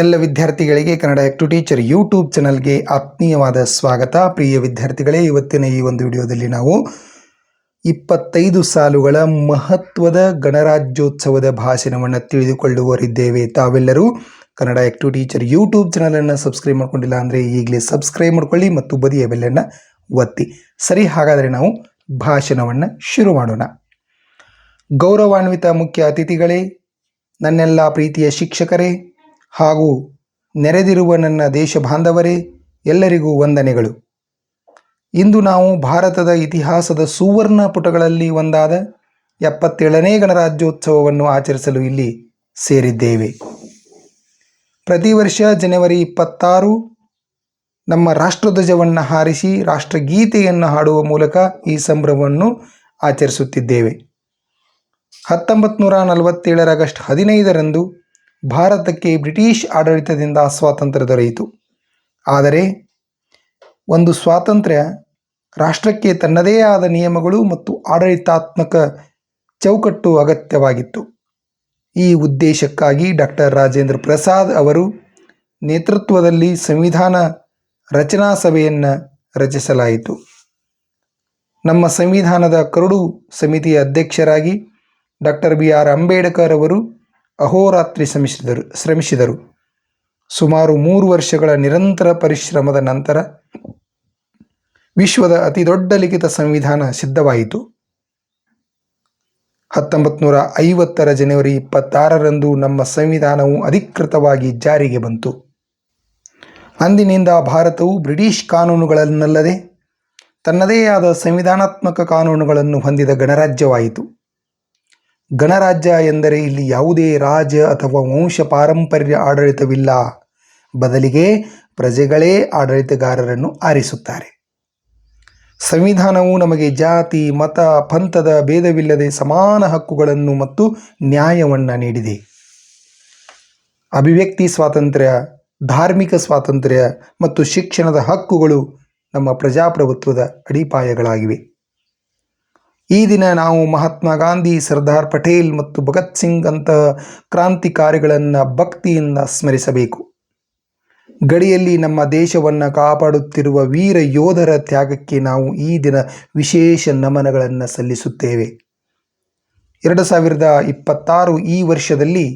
ಎಲ್ಲ ವಿದ್ಯಾರ್ಥಿಗಳಿಗೆ Kannada to teacher YouTube ಚಾನಲ್ಗೆ ಆತ್ಮೀಯವಾದ ಸ್ವಾಗತ. ಪ್ರಿಯ ವಿದ್ಯಾರ್ಥಿಗಳೇ, ಇವತ್ತಿನ ಈ ಒಂದು ವಿಡಿಯೋದಲ್ಲಿ ನಾವು ಇಪ್ಪತ್ತೈದು ಸಾಲುಗಳ ಮಹತ್ವದ ಗಣರಾಜ್ಯೋತ್ಸವದ ಭಾಷಣವನ್ನು ತಿಳಿದುಕೊಳ್ಳುವರಿದ್ದೇವೆ ತಾವೆಲ್ಲರೂ ಕನ್ನಡ ಟು ಟೀಚರ್ ಯೂಟ್ಯೂಬ್ ಚಾನಲನ್ನು ಸಬ್ಸ್ಕ್ರೈಬ್ ಮಾಡ್ಕೊಂಡಿಲ್ಲ ಅಂದರೆ ಈಗಲೇ ಸಬ್ಸ್ಕ್ರೈಬ್ ಮಾಡ್ಕೊಳ್ಳಿ ಮತ್ತು ಬದಿಯ ಬೆಲ್ಲನ್ನು ಒತ್ತಿ. ಸರಿ, ಹಾಗಾದರೆ ನಾವು ಭಾಷಣವನ್ನು ಶುರು ಮಾಡೋಣ. ಗೌರವಾನ್ವಿತ ಮುಖ್ಯ ಅತಿಥಿಗಳೇ, ನನ್ನೆಲ್ಲ ಪ್ರೀತಿಯ ಶಿಕ್ಷಕರೇ ಹಾಗೂ ನೆರೆದಿರುವ ನನ್ನ ದೇಶ ಬಾಂಧವರೇ, ಎಲ್ಲರಿಗೂ ವಂದನೆಗಳು. ಇಂದು ನಾವು ಭಾರತದ ಇತಿಹಾಸದ ಸುವರ್ಣ ಪುಟಗಳಲ್ಲಿ ಒಂದಾದ ಎಪ್ಪತ್ತೇಳನೇ ಗಣರಾಜ್ಯೋತ್ಸವವನ್ನು ಆಚರಿಸಲು ಇಲ್ಲಿ ಸೇರಿದ್ದೇವೆ. ಪ್ರತಿ ವರ್ಷ ಜನವರಿ ಇಪ್ಪತ್ತಾರು ನಮ್ಮ ರಾಷ್ಟ್ರಧ್ವಜವನ್ನು ಹಾರಿಸಿ ರಾಷ್ಟ್ರಗೀತೆಯನ್ನು ಹಾಡುವ ಮೂಲಕ ಈ ಸಂಭ್ರಮವನ್ನು ಆಚರಿಸುತ್ತಿದ್ದೇವೆ. ಹತ್ತೊಂಬತ್ತು ನೂರ ನಲವತ್ತೇಳರ ಆಗಸ್ಟ್ ಹದಿನೈದರಂದು ಭಾರತಕ್ಕೆ ಬ್ರಿಟಿಷ್ ಆಡಳಿತದಿಂದ ಸ್ವಾತಂತ್ರ್ಯ ದೊರೆಯಿತು. ಆದರೆ ಒಂದು ಸ್ವಾತಂತ್ರ್ಯ ರಾಷ್ಟ್ರಕ್ಕೆ ತನ್ನದೇ ಆದ ನಿಯಮಗಳು ಮತ್ತು ಆಡಳಿತಾತ್ಮಕ ಚೌಕಟ್ಟು ಅಗತ್ಯವಾಗಿತ್ತು. ಈ ಉದ್ದೇಶಕ್ಕಾಗಿ ಡಾಕ್ಟರ್ ರಾಜೇಂದ್ರ ಪ್ರಸಾದ್ ಅವರು ನೇತೃತ್ವದಲ್ಲಿ ಸಂವಿಧಾನ ರಚನಾ ಸಭೆಯನ್ನು ರಚಿಸಲಾಯಿತು. ನಮ್ಮ ಸಂವಿಧಾನದ ಕರಡು ಸಮಿತಿಯ ಅಧ್ಯಕ್ಷರಾಗಿ ಡಾಕ್ಟರ್ ಬಿ. ಆರ್. ಅಂಬೇಡ್ಕರ್ ಅವರು ಅಹೋರಾತ್ರಿ ಶ್ರಮಿಸಿದರು ಶ್ರಮಿಸಿದರು ಸುಮಾರು ಮೂರು ವರ್ಷಗಳ ನಿರಂತರ ಪರಿಶ್ರಮದ ನಂತರ ವಿಶ್ವದ ಅತಿ ದೊಡ್ಡ ಲಿಖಿತ ಸಂವಿಧಾನ ಸಿದ್ಧವಾಯಿತು. ಹತ್ತೊಂಬತ್ತು ನೂರ ಐವತ್ತರ ಜನವರಿ ಇಪ್ಪತ್ತಾರರಂದು ನಮ್ಮ ಸಂವಿಧಾನವು ಅಧಿಕೃತವಾಗಿ ಜಾರಿಗೆ ಬಂತು. ಅಂದಿನಿಂದ ಭಾರತವು ಬ್ರಿಟಿಷ್ ಕಾನೂನುಗಳನ್ನಲ್ಲದೆ ತನ್ನದೇ ಆದ ಸಂವಿಧಾನಾತ್ಮಕ ಕಾನೂನುಗಳನ್ನು ಹೊಂದಿದ ಗಣರಾಜ್ಯವಾಯಿತು. ಗಣರಾಜ್ಯ ಎಂದರೆ ಇಲ್ಲಿ ಯಾವುದೇ ರಾಜ ಅಥವಾ ವಂಶ ಪಾರಂಪರ್ಯ ಆಡಳಿತವಿಲ್ಲ. ಬದಲಿಗೆ ಪ್ರಜೆಗಳೇ ಆಡಳಿತಗಾರರನ್ನು ಆರಿಸುತ್ತಾರೆ. ಸಂವಿಧಾನವು ನಮಗೆ ಜಾತಿ, ಮತ, ಪಂಥದ ಭೇದವಿಲ್ಲದೆ ಸಮಾನ ಹಕ್ಕುಗಳನ್ನು ಮತ್ತು ನ್ಯಾಯವನ್ನು ನೀಡಿದೆ. ಅಭಿವ್ಯಕ್ತಿ ಸ್ವಾತಂತ್ರ್ಯ, ಧಾರ್ಮಿಕ ಸ್ವಾತಂತ್ರ್ಯ ಮತ್ತು ಶಿಕ್ಷಣದ ಹಕ್ಕುಗಳು ನಮ್ಮ ಪ್ರಜಾಪ್ರಭುತ್ವದ ಅಡಿಪಾಯಗಳಾಗಿವೆ. ಈ ದಿನ ನಾವು ಮಹಾತ್ಮ ಗಾಂಧಿ, ಸರ್ದಾರ್ ಪಟೇಲ್ ಮತ್ತು ಭಗತ್ ಸಿಂಗ್ ಅಂತಹ ಕ್ರಾಂತಿಕಾರಿಗಳನ್ನು ಭಕ್ತಿಯಿಂದ ಸ್ಮರಿಸಬೇಕು. ಗಡಿಯಲ್ಲಿ ನಮ್ಮ ದೇಶವನ್ನು ಕಾಪಾಡುತ್ತಿರುವ ವೀರ ಯೋಧರ ತ್ಯಾಗಕ್ಕೆ ನಾವು ಈ ದಿನ ವಿಶೇಷ ನಮನಗಳನ್ನು ಸಲ್ಲಿಸುತ್ತೇವೆ. ಎರಡು ಸಾವಿರದ ಇಪ್ಪತ್ತಾರು ಈ ವರ್ಷದಲ್ಲಿ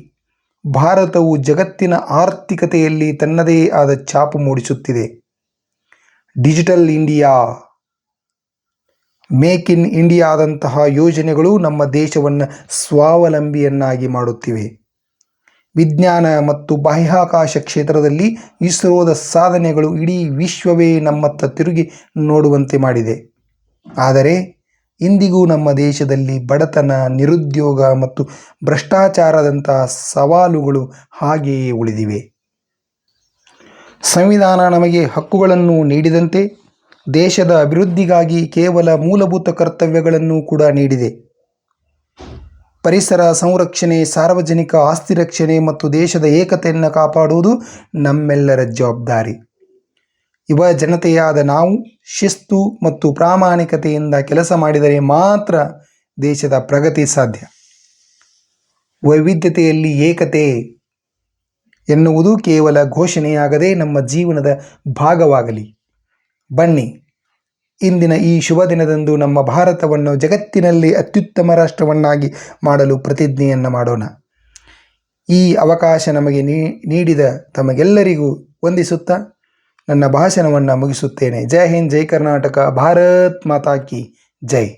ಭಾರತವು ಜಗತ್ತಿನ ಆರ್ಥಿಕತೆಯಲ್ಲಿ ತನ್ನದೇ ಆದ ಛಾಪು ಮೂಡಿಸುತ್ತಿದೆ. ಡಿಜಿಟಲ್ ಇಂಡಿಯಾ ಮೇಕ್ ಇನ್ ಇಂಡಿಯಾದಂತಹ ಯೋಜನೆಗಳು ನಮ್ಮ ದೇಶವನ್ನು ಸ್ವಾವಲಂಬಿಯನ್ನಾಗಿ ಮಾಡುತ್ತಿವೆ. ವಿಜ್ಞಾನ ಮತ್ತು ಬಾಹ್ಯಾಕಾಶ ಕ್ಷೇತ್ರದಲ್ಲಿ ಇಸ್ರೋದ ಸಾಧನೆಗಳು ಇಡೀ ವಿಶ್ವವೇ ನಮ್ಮತ್ತ ತಿರುಗಿ ನೋಡುವಂತೆ ಮಾಡಿದೆ. ಆದರೆ ಇಂದಿಗೂ ನಮ್ಮ ದೇಶದಲ್ಲಿ ಬಡತನ, ನಿರುದ್ಯೋಗ ಮತ್ತು ಭ್ರಷ್ಟಾಚಾರದಂತಹ ಸವಾಲುಗಳು ಹಾಗೆಯೇ ಉಳಿದಿವೆ. ಸಂವಿಧಾನ ನಮಗೆ ಹಕ್ಕುಗಳನ್ನು ನೀಡಿದಂತೆ ದೇಶದ ಅಭಿವೃದ್ಧಿಗಾಗಿ ಕೇವಲ ಮೂಲಭೂತ ಕರ್ತವ್ಯಗಳನ್ನು ಕೂಡ ನೀಡಿದೆ. ಪರಿಸರ ಸಂರಕ್ಷಣೆ, ಸಾರ್ವಜನಿಕ ಆಸ್ತಿ ರಕ್ಷಣೆ ಮತ್ತು ದೇಶದ ಏಕತೆಯನ್ನು ಕಾಪಾಡುವುದು ನಮ್ಮೆಲ್ಲರ ಜವಾಬ್ದಾರಿ. ಯುವ ಜನತೆಯಾದ ನಾವು ಶಿಸ್ತು ಮತ್ತು ಪ್ರಾಮಾಣಿಕತೆಯಿಂದ ಕೆಲಸ ಮಾಡಿದರೆ ಮಾತ್ರ ದೇಶದ ಪ್ರಗತಿ ಸಾಧ್ಯ. ವೈವಿಧ್ಯತೆಯಲ್ಲಿ ಏಕತೆ ಎನ್ನುವುದು ಕೇವಲ ಘೋಷಣೆಯಾಗದೆ ನಮ್ಮ ಜೀವನದ ಭಾಗವಾಗಲಿ. ಬನ್ನಿ. ಇಂದಿನ ಈ ಶುಭ ದಿನದಂದು ನಮ್ಮ ಭಾರತವನ್ನು ಜಗತ್ತಿನಲ್ಲಿ ಅತ್ಯುತ್ತಮ ರಾಷ್ಟ್ರವನ್ನಾಗಿ ಮಾಡಲು ಪ್ರತಿಜ್ಞೆಯನ್ನು ಮಾಡೋಣ. ಈ ಅವಕಾಶ ನಮಗೆ ನೀಡಿದ ತಮಗೆಲ್ಲರಿಗೂ ವಂದಿಸುತ್ತಾ ನನ್ನ ಭಾಷಣವನ್ನು ಮುಗಿಸುತ್ತೇನೆ. ಜೈ ಹಿಂದ್, ಜೈ ಕರ್ನಾಟಕ, ಭಾರತ್ ಮಾತಾ ಕಿ ಜೈ.